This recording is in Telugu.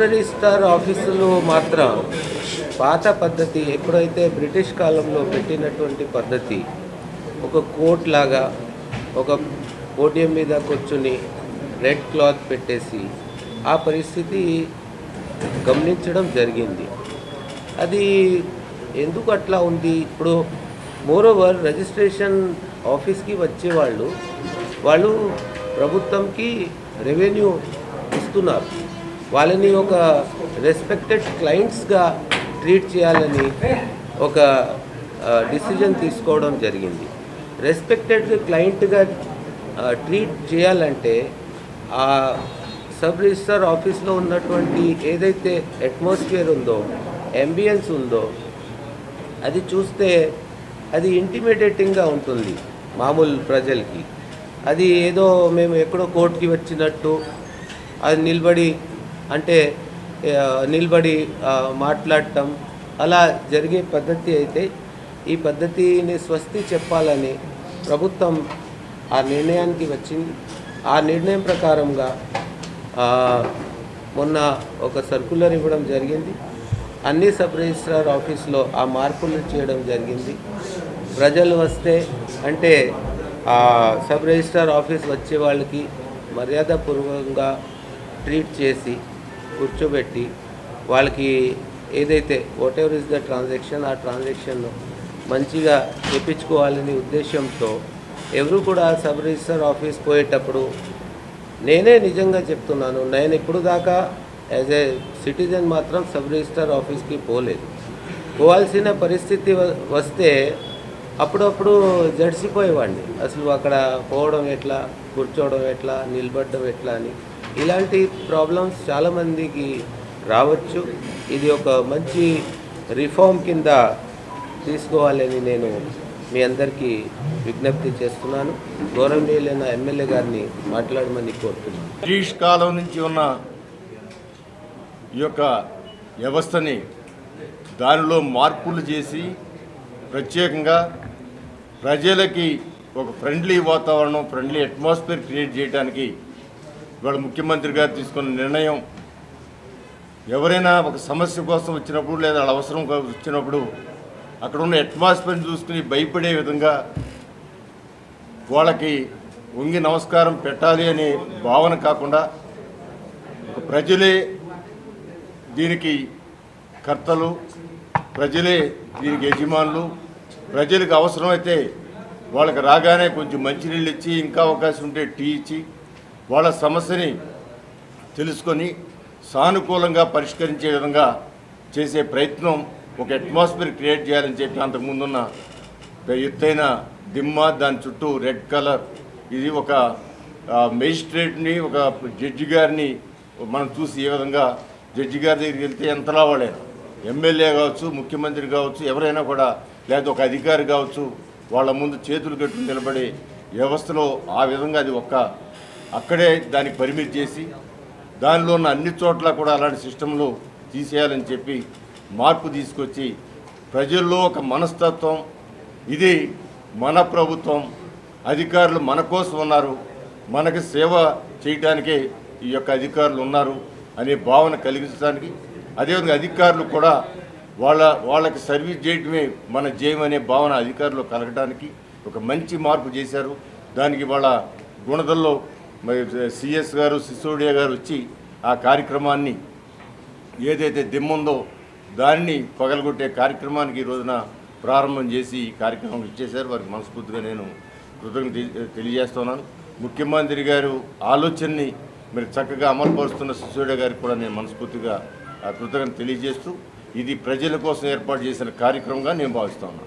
రిజిస్టార్ ఆఫీసులు మాత్రం పాత పద్ధతి ఎప్పుడైతే బ్రిటిష్ కాలంలో పెట్టినటువంటి పద్ధతి ఒక కోట్ లాగా ఒక పోడియం మీద కూర్చుని రెడ్ క్లాత్ పెట్టేసి ఆ పరిస్థితి గమనించడం జరిగింది. అది ఎందుకు అట్లా ఉంది? ఇప్పుడు మోరోవర్ రిజిస్ట్రేషన్ ఆఫీస్కి వచ్చేవాళ్ళు వాళ్ళు ప్రభుత్వంకి రెవెన్యూ ఇస్తున్నారు. వాళ్ళని ఒక రెస్పెక్టెడ్ క్లయింట్స్గా ట్రీట్ చేయాలని ఒక డిసిజన్ తీసుకోవడం జరిగింది. రెస్పెక్టెడ్ క్లయింట్గా ట్రీట్ చేయాలంటే ఆ సబ్ రిజిస్టర్ ఆఫీస్లో ఉన్నటువంటి ఏదైతే అట్మాస్ఫియర్ ఉందో ఎంబియన్స్ ఉందో అది చూస్తే అది ఇంటిమేటేటింగ్గా ఉంటుంది మామూలు ప్రజలకి. అది ఏదో మేము ఎక్కడో కోర్టుకి వచ్చినట్టు అది నిలబడి అంటే నిలబడి మాట్లాడటం అలా జరిగే పద్ధతి అయితే ఈ పద్ధతిని స్వస్తి చెప్పాలని ప్రభుత్వం ఆ నిర్ణయానికి వచ్చింది. ఆ నిర్ణయం ప్రకారంగా మొన్న ఒక సర్కులర్ ఇవ్వడం జరిగింది. అన్ని సబ్ రిజిస్ట్రార్ ఆఫీస్లో ఆ మార్పులు చేయడం జరిగింది. ప్రజలు వస్తే అంటే ఆ సబ్ రిజిస్ట్రార్ ఆఫీస్ వచ్చే వాళ్ళకి మర్యాదపూర్వకంగా ట్రీట్ చేసి కూర్చోబెట్టి వాళ్ళకి ఏదైతే whatever is the transaction ఆ ట్రాన్సాక్షన్ మంచిగా చెప్పించుకోవాలనే ఉద్దేశంతో ఎవరు కూడా సబ్ రిజిస్టర్ ఆఫీస్ పోయేటప్పుడు నేనే నిజంగా చెప్తున్నాను నేను ఇప్పుడు దాకా యాజ్ ఏ సిటిజన్ మాత్రం సబ్ రిజిస్టర్ ఆఫీస్కి పోలేదు. పోవాల్సిన పరిస్థితి వస్తే అప్పుడప్పుడు జడిసిపోయేవాడిని. అసలు అక్కడ పోవడం ఎట్లా కూర్చోవడం ఎట్లా నిలబడడం ఎట్లా అని. ఇలాంటి ప్రాబ్లమ్స్ చాలామందికి రావచ్చు. ఇది ఒక మంచి రిఫార్మ్ కింద తీసుకోవాలని నేను మీ అందరికీ విజ్ఞప్తి చేస్తున్నాను. గౌరవనీయులైన ఎమ్మెల్యే గారిని మాట్లాడమని కోరుతున్నాను. బ్రిటిష్ కాలం నుంచి ఉన్న ఈ యొక్క వ్యవస్థని దానిలో మార్పులు చేసి ప్రత్యేకంగా ప్రజలకి ఒక ఫ్రెండ్లీ వాతావరణం ఫ్రెండ్లీ అట్మాస్ఫియర్ క్రియేట్ చేయడానికి ఇవాళ ముఖ్యమంత్రి గారు తీసుకున్న నిర్ణయం ఎవరైనా ఒక సమస్య కోసం వచ్చినప్పుడు లేదా వాళ్ళ అవసరం వచ్చినప్పుడు అక్కడ ఉన్న అట్మాస్ఫియర్ చూసుకుని భయపడే విధంగా వాళ్ళకి వంగి నమస్కారం పెట్టాలి అనే భావన కాకుండా ప్రజలే దీనికి కర్తలు ప్రజలే దీనికి యజమానులు ప్రజలకు అవసరమైతే వాళ్ళకి రాగానే కొంచెం మంచినీళ్ళు ఇచ్చి ఇంకా అవకాశం ఉంటే టీ ఇచ్చి వాళ్ళ సమస్యని తెలుసుకొని సానుకూలంగా పరిష్కరించే విధంగా చేసే ప్రయత్నం ఒక అట్మాస్ఫియర్ క్రియేట్ చేయాలని చెప్పి అంతకుముందున్న ఎత్తైన దిమ్మ దాని చుట్టూ రెడ్ కలర్. ఇది ఒక మెజిస్ట్రేట్ని ఒక జడ్జి గారిని మనం చూసి ఏ విధంగా జడ్జి గారి దగ్గరికి వెళ్తే ఎంతలా వాళ్ళే. ఎమ్మెల్యే కావచ్చు ముఖ్యమంత్రి కావచ్చు ఎవరైనా కూడా లేదా ఒక అధికారి కావచ్చు వాళ్ళ ముందు చేతులు కట్టుకుని నిలబడి వ్యవస్థలో ఆ విధంగా అది ఒక్క అక్కడే దానికి పరిమితి చేసి దానిలో ఉన్న అన్ని చోట్ల కూడా అలాంటి సిస్టంలో తీసేయాలని చెప్పి మార్పు తీసుకొచ్చి ప్రజల్లో ఒక మనస్తత్వం ఇది మన ప్రభుత్వం అధికారులు మన కోసం ఉన్నారు మనకి సేవ చేయడానికే ఈ యొక్క అధికారులు ఉన్నారు అనే భావన కలిగించడానికి అదేవిధంగా అధికారులు కూడా వాళ్ళ వాళ్ళకి సర్వీస్ చేయడమే మన జయం అనే భావన అధికారులు కలగడానికి ఒక మంచి మార్పు చేశారు. దానికి వాళ్ళ గుణదల్లో మరి సిఎస్ గారు సిసోడియా గారు వచ్చి ఆ కార్యక్రమాన్ని ఏదైతే దిమ్ముందో దాన్ని పగలగొట్టే కార్యక్రమానికి ఈ రోజున ప్రారంభం చేసి ఈ కార్యక్రమం ఇచ్చేశారు. వారికి మనస్ఫూర్తిగా నేను కృతజ్ఞత తెలియజేస్తున్నాను. ముఖ్యమంత్రి గారు ఆలోచనని మరి చక్కగా అమలుపరుస్తున్న సిసోడియా గారికి కూడా నేను మనస్ఫూర్తిగా ఆ కృతజ్ఞత తెలియజేస్తూ ఇది ప్రజల కోసం ఏర్పాటు చేసిన కార్యక్రమంగా నేను భావిస్తున్నాను.